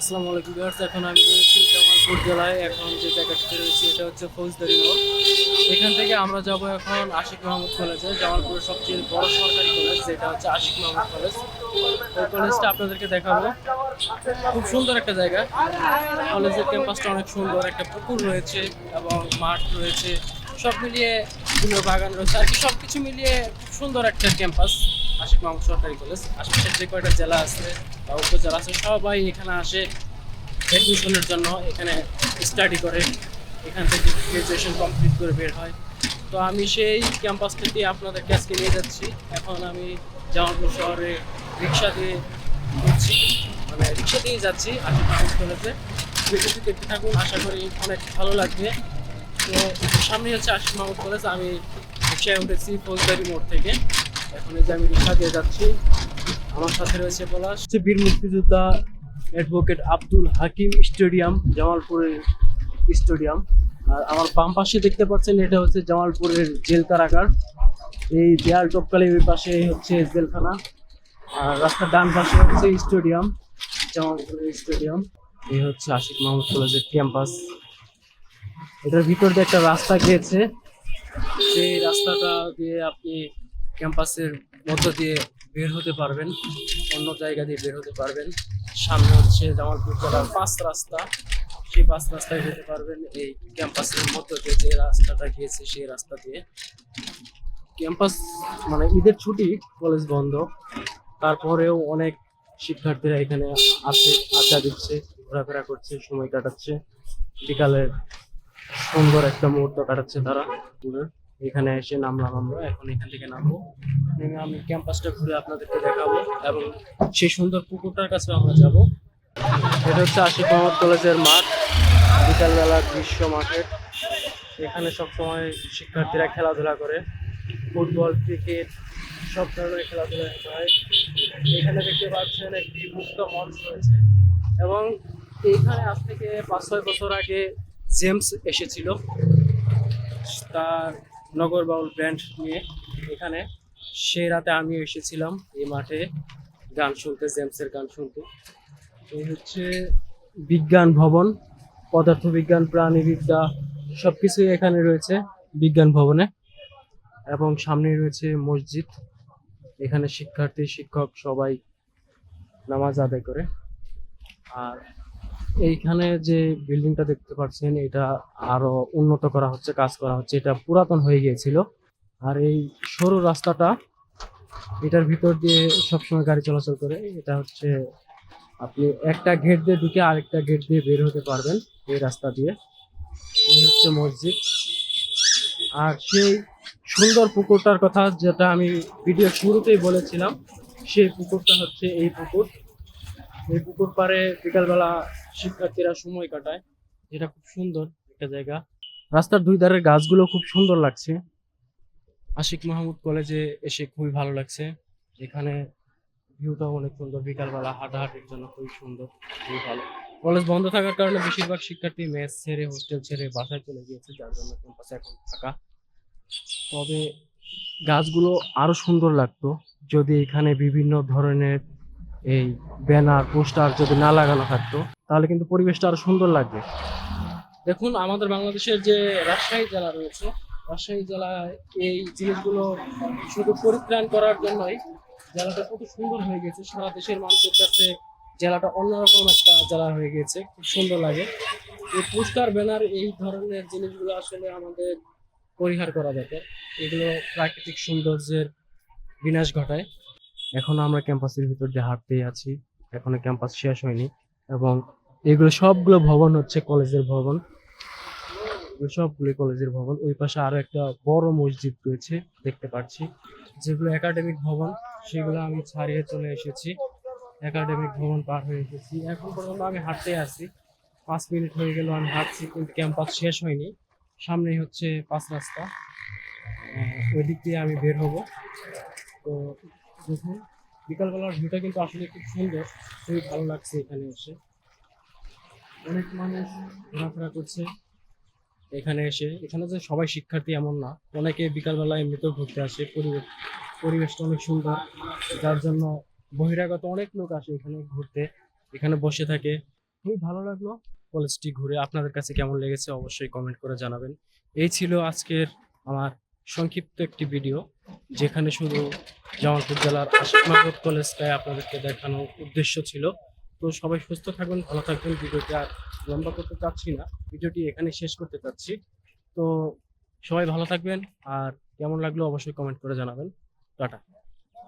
আসসালামু আলাইকুম ভিউয়ার্স, এখন আমি রয়েছি জামালপুর জেলায়। এখন যে জায়গাটিতে রয়েছি, এটা হচ্ছে ফৌজদারি মোড়। এখান থেকে আমরা যাব এখন আশিক মাহমুদ কলেজে, জামালপুরের সবচেয়ে বড় সরকারি কলেজ, যেটা হচ্ছে আশিক মাহমুদ কলেজ। ওই কলেজটা আপনাদেরকে দেখাবো। খুব সুন্দর একটা জায়গা। কলেজের ক্যাম্পাসটা অনেক সুন্দর, একটা পুকুর রয়েছে এবং মাঠ রয়েছে। সব মিলিয়ে ফুলের বাগান রয়েছে। আর কি সব কিছু মিলিয়ে সুন্দর একটা ক্যাম্পাস, আশিক মাহমুদ সরকারি কলেজ। আশেপাশের যে কয়টা জেলা আছে বা উপজেলা আছে, সবাই এখানে আসে অ্যাডমিশনের জন্য, এখানে স্টাডি করে। এখান থেকে গ্রাজুয়েশন কমপ্লিট করে বের হয়। তো আমি সেই ক্যাম্পাস থেকে আপনাদেরকে আজকে নিয়ে যাচ্ছি। এখন আমি জামালপুর শহরে রিক্সা দিয়ে ঘুরছি মানে রিক্সা দিয়ে যাচ্ছি মাহমুদ কলেজে। ভিডিওটি দেখতে থাকুন, আশা করি অনেক ভালো লাগবে। তো সামনে হচ্ছে আশিক মাহমুদ কলেজ। আমি রিক্সায় উঠেছি ফৌজদারি মোড় থেকে। এখন এই যে আমি রিক্সা দিয়ে যাচ্ছি। আমার সাথে রয়েছে পলাশ। বীর মুক্তিযোদ্ধা অ্যাডভোকেট আব্দুল হাকিম স্টেডিয়াম, জামালপুরের স্টেডিয়াম। আর আমার বাম পাশে দেখতে পাচ্ছেন, এটা হচ্ছে জামালপুরের জেল কারাগার। এই দেয়াল টপকালে ওই পাশে হচ্ছে জেলখানা। আর রাস্তার ডান পাশে হচ্ছে স্টেডিয়াম, জামালপুরের স্টেডিয়াম। এই হচ্ছে আশিক মাহমুদ কলেজের ক্যাম্পাস। এটার ভিতর দিয়ে একটা রাস্তা গিয়েছে। সেই রাস্তাটা দিয়ে আপনি ক্যাম্পাসের মধ্য দিয়ে বের হতে পারবেন, অন্য জায়গা দিয়ে বের হতে পারবেন। সামনে হচ্ছে জামালপুর জেলার পাঁচ রাস্তা। সেই পাঁচ রাস্তায় যেতে পারবেন। এই ক্যাম্পাসের মধ্য দিয়ে যে রাস্তাটা গিয়েছে, সেই রাস্তা দিয়ে। ক্যাম্পাস মানে ঈদের ছুটি, কলেজ বন্ধ। তারপরেও অনেক শিক্ষার্থীরা এখানে আসে, আড্ডা দিচ্ছে, ঘোরাফেরা করছে, সময় কাটাচ্ছে। বিকালের সুন্দর একটা মুহূর্ত কাটাচ্ছে তারা। এখানে এসে নামলাম আমরা, এখন এখান থেকে নামবো। নেমে আমি ক্যাম্পাসটা ঘুরে আপনাদেরকে দেখাবো এবং সেই সুন্দর পুকুরটার কাছে আমরা যাব। এটা হচ্ছে আশিক মোহাম্মদ কলেজের মাঠ বিকালবেলার গ্রীষ্ম মাঠের। এখানে সবসময় শিক্ষার্থীরা খেলাধুলা করে। ফুটবল, ক্রিকেট, সব ধরনের খেলাধুলা হয়। এখানে দেখতে পাচ্ছেন একটি মুক্ত মঞ্চ রয়েছে এবং এইখানে আজ থেকে পাঁচ ছয় বছর আগে জেমস এসেছিল তার নগর বাউল ব্র্যান্ড নিয়ে এখানে। সেই রাতে আমি এসেছিলাম এই মাঠে গান শুনতে, জেমসের গান শুনতে। এই হচ্ছে বিজ্ঞান ভবন, পদার্থবিজ্ঞান, প্রাণীবিদ্যা সব কিছুই এখানে রয়েছে বিজ্ঞান ভবনে। এবং সামনে রয়েছে মসজিদ। এখানে শিক্ষার্থী, শিক্ষক সবাই নামাজ আদায় করে। আর এইখানে যে বিল্ডিংটা দেখতে পাচ্ছেন, এটা আরও উন্নত করা হচ্ছে, কাজ করা হচ্ছে। এটা পুরাতন হয়ে গিয়েছিল। আর এই সরু রাস্তাটা, এটার ভিতর দিয়ে সবসময় গাড়ি চলাচল করে। এটা হচ্ছে আপনি একটা গেট দিয়ে ঢুকে আরেকটা গেট দিয়ে বের হতে পারবেন এই রাস্তা দিয়ে। এই হচ্ছে মসজিদ। আর সেই সুন্দর পুকুরটার কথা যেটা আমি ভিডিও শুরুতেই বলেছিলাম, সেই পুকুরটা হচ্ছে এই পুকুর। এই পুকুর পাড়ে বিকালবেলা শিক্ষার্থীরা সময় কাটায়। যেটা খুব সুন্দর একটা জায়গা। রাস্তার দুই ধারের গাছগুলো খুব সুন্দর লাগছে। আশিক মাহমুদ কলেজে এসে খুবই ভালো লাগছে। এখানে ভিউটাও অনেক সুন্দর। বিকালবেলা হাঁটাহাঁটির জন্য খুবই সুন্দর, খুবই ভালো। কলেজ বন্ধ থাকার কারণে বেশিরভাগ শিক্ষার্থী মেস ছেড়ে, হোস্টেল ছেড়ে বাসায় চলে গিয়েছে, যার জন্য ক্যাম্পাসে এখন ফাঁকা। তবে গাছগুলো আরও সুন্দর লাগতো। যদি এখানে বিভিন্ন ধরনের এই ব্যানার, পোস্টার যদি না লাগানো থাকতো, তাহলে কিন্তু পরিবেশটা আরও সুন্দর লাগবে। দেখুন, আমাদের বাংলাদেশের যে রাজশাহী জেলা রয়েছে রাজশাহী জেলায় এই জিনিসগুলো শুধু পরিত্রাণ করার জন্যই জেলাটা কত সুন্দর হয়ে গেছে। সারা দেশের মানুষের কাছে জেলাটা অন্যরকম একটা জেলা হয়ে গেছে। খুব সুন্দর লাগে। এই পোস্টার ব্যানার, এই ধরনের জিনিসগুলো আসলে আমাদের পরিহার করা দরকার। এগুলো প্রাকৃতিক সৌন্দর্যের বিনাশ ঘটায়। এখন আমরা ক্যাম্পাসের ভিতর দিয়ে হাঁটতেই আছি। এখনও ক্যাম্পাস শেষ হয়নি এবং এগুলো সবগুলো ভবন হচ্ছে কলেজের ভবন। সবগুলো কলেজের ভবন। ওই পাশে আরও একটা বড় মসজিদ রয়েছে, দেখতে পাচ্ছি। যেগুলো একাডেমিক ভবন, সেগুলো আমি ছাড়িয়ে চলে এসেছি। একাডেমিক ভবন পার হয়ে এসেছি। এখন পর্যন্ত আমি হাঁটতে আছি পাঁচ মিনিট হয়ে গেল আমি হাঁটছি, কিন্তু ক্যাম্পাস শেষ হয়নি। সামনেই হচ্ছে পাঁচ রাস্তা। ওই দিক দিয়ে আমি বের হব। তো দেখুন, বিকালবেলার ভিউটা কিন্তু আসলে খুব সুন্দর। খুবই ভালো লাগছে এখানে এসে। অনেক মানুষ ঘোরাফেরা করছে। এখানে এসে, এখানে যে সবাই শিক্ষার্থী এমন না। অনেকে বিকালবেলা এমনিতেও ঘুরতে আসে, পরিবেশ, পরিবেশটা অনেক সুন্দর। যার জন্য বহিরাগত অনেক লোক আসে এখানে ঘুরতে, এখানে বসে থাকে। খুবই ভালো লাগল কলেজটি ঘুরে। আপনাদের কাছে কেমন লেগেছে অবশ্যই কমেন্ট করে জানাবেন। এই ছিল আজকের আমার সংক্ষিপ্ত একটি ভিডিও যেখানে শুধু জামালপুর জেলার আশিক কলেজটাই আপনাদেরকে দেখানোর উদ্দেশ্য ছিল। তো সবাই সুস্থ থাকবেন ভালো থাকবেন ভিডিওটি আর লম্বা করতে চাচ্ছি না, ভিডিওটি এখানে শেষ করতে চাচ্ছি। তো সবাই ভালো থাকবেন, আর কেমন লাগল অবশ্যই কমেন্ট করে জানাবেন। টাটা।